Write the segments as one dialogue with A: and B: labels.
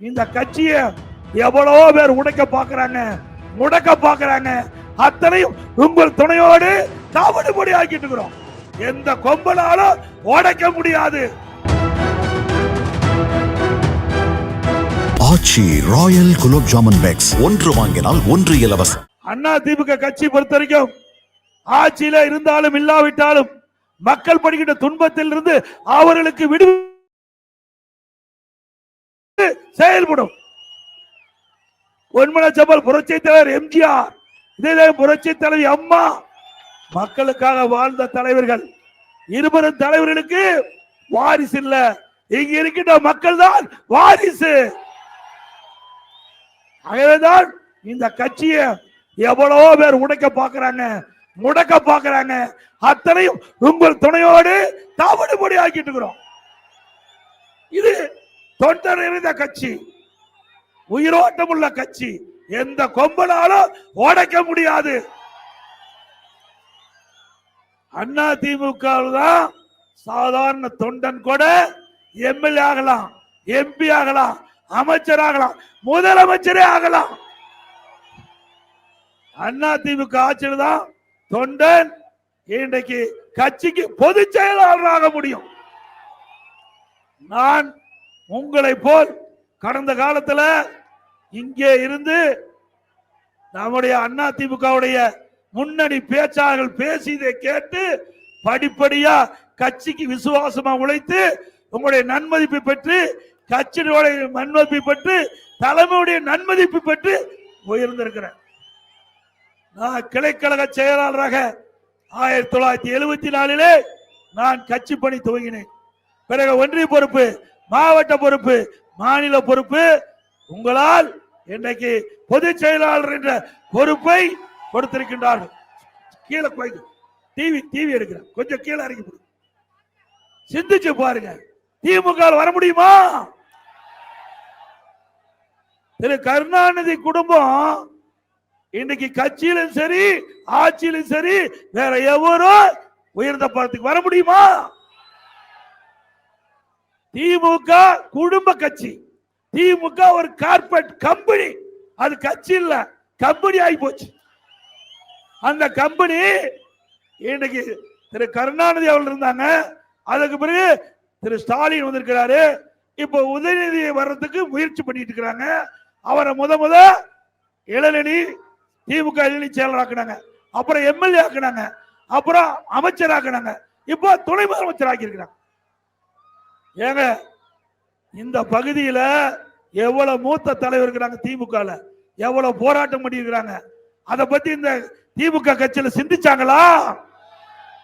A: இந்த கட்சியை எவ்வளவோ பேர் உடைக்க பாக்குறாங்க முடக்க பாக்குறாங்க அத்தனையும் உங்கள் துணையோடு காவடிபடி ஆக்கிட்டு இருக்கிறோம். எந்த கொம்பனாலும் உடைக்க முடியாது.
B: ஆச்சி ராயல் குலோப் ஜாமுன் பேக்ஸ் ஒன்று வாங்கினால் ஒன்று இலவசம்.
A: அண்ணா திமுக கட்சி பொறுத்த வரைக்கும் ஆட்சியில இருந்தாலும் இல்லாவிட்டாலும் மக்கள் படுகின்ற துன்பத்தில் இருந்து அவர்களுக்கு விடு செயல்படும். பொன்மன சபல் புரட்சி தலைவர் எம்ஜிஆர் இதே புரட்சி தலைவி அம்மா மக்களுக்காக வாழ்ந்த தலைவர்கள். இருவரும் தலைவர்களுக்கு வாரிசு இல்ல. இங்க இருக்கின்ற மக்கள் தான் வாரிசு. ஆகவேதான் இந்த கட்சியை எவ்வளவோ பேர் உடைக்க பாக்குறாங்க முடக்க பாக்குறாங்க. அத்தனையும் உங்கள் துணையோடு தாவடுபடி ஆக்கிட்டு இருக்கிறோம். தொண்டர் இருந்த கட்சி உயிரோட்டம் உள்ள கட்சி எந்த கொம்பனாலும் உடைக்க முடியாது. அண்ணா திமுக தான் சாதாரண தொண்டன் கூட எம்எல்ஏ ஆகலாம் எம்பி ஆகலாம் அமைச்சர் ஆகலாம் முதலமைச்சரே ஆகலாம். அண்ணா திமுக ஆட்சியில் தான் தொண்டன் இன்றைக்கு கட்சிக்கு பொதுச் செயலாளராக ஆக முடியும். நான் உங்களை போல் கடந்த காலத்துல இங்கே இருந்து நம்முடைய அண்ணா திமுகவுடைய முன்னணி பேச்சாளர்கள் பேசியதை கேட்டு படிப்படியா கட்சிக்கு விசுவாசமா உழைத்து உங்களுடைய நன்மதிப்பை பெற்று கட்சியினுடைய நன்மதிப்பை பெற்று தலைமையுடைய நன்மதிப்பு பெற்று உயர்ந்திருக்கிறேன். நான் கிளைக்கழக செயலாளராக ஆயிரத்தி தொள்ளாயிரத்தி எழுபத்தி நாலிலே நான் கட்சி பணி துவங்கினேன். பிறகு ஒன்றிய பொறுப்பு மாவட்ட பொறுப்பு மாநில பொறுப்பு உங்களால் இன்றைக்கு பொதுச் செயலாளர் என்ற பொறுப்பை கொடுத்திருக்கின்றார்கள். கீழே போய் டிவி டிவி எடுக்கிறேன். கொஞ்சம் கீழே இறங்கி போடு. சிந்திச்சு பாருங்க. திமுக வர முடியுமா? திரு கருணாநிதி குடும்பம் இன்னைக்கு கட்சியிலும் சரி ஆட்சியிலும் சரி வேற எவரும் உயர்ந்த படத்துக்கு வர முடியுமா? திமுக குடும்ப கட்சி. திமுக ஒரு கார்பரேட் கம்பெனி. அது கட்சி இல்ல கம்பெனி ஆகி போச்சு. அந்த கம்பெனி இன்னைக்கு திரு கருணாநிதி அவர்கள் இருந்தாங்க. அதுக்கு பிறகு திரு ஸ்டாலின் வந்திருக்கிறாரு. இப்போ உதயநிதி வர்றதுக்கு முயற்சி பண்ணிட்டு இருக்கிறாங்க. அவரை முத முத இளநிதி திமுக இளநிலை செயலர் ஆக்குனாங்க. அப்புறம் எம்எல்ஏ ஆக்குனாங்க. அப்புறம் அமைச்சர் ஆக்குனாங்க. இப்போ துணை முதலமைச்சர் ஆக்கியிருக்கிறாங்க. ஏங்க இந்த பகுதியில் எவ்வளவு மூத்த தலைவர் இருக்கிறாங்க திமுகவில் எவ்வளவு போராட்டம் பண்ணியிருக்கிறாங்க அதை பத்தி இந்த திமுக கட்சியில் சிந்திச்சாங்களா?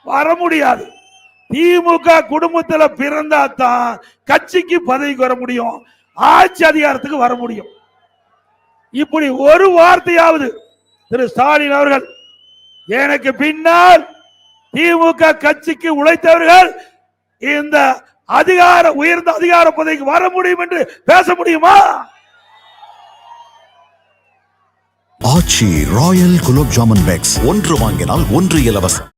A: வர முடியாது. திமுக குடும்பத்தில் பிறந்தா தான் கட்சிக்கு பதவிக்கு வர முடியும். ஆட்சி அதிகாரத்துக்கு வர முடியும். இப்படி ஒரு வார்த்தையாவது திரு ஸ்டாலின் அவர்கள் எனக்கு பின்னால் திமுக கட்சிக்கு உழைத்தவர்கள் இந்த அதிகார உயர்ந்த அதிகார பதவிக்கு வர முடியும் என்று பேச முடியுமா?
B: ஆச்சி ராயல் குலோப் ஜாமுன் பேக்ஸ் ஒன்று வாங்கினால் ஒன்று இலவசம்.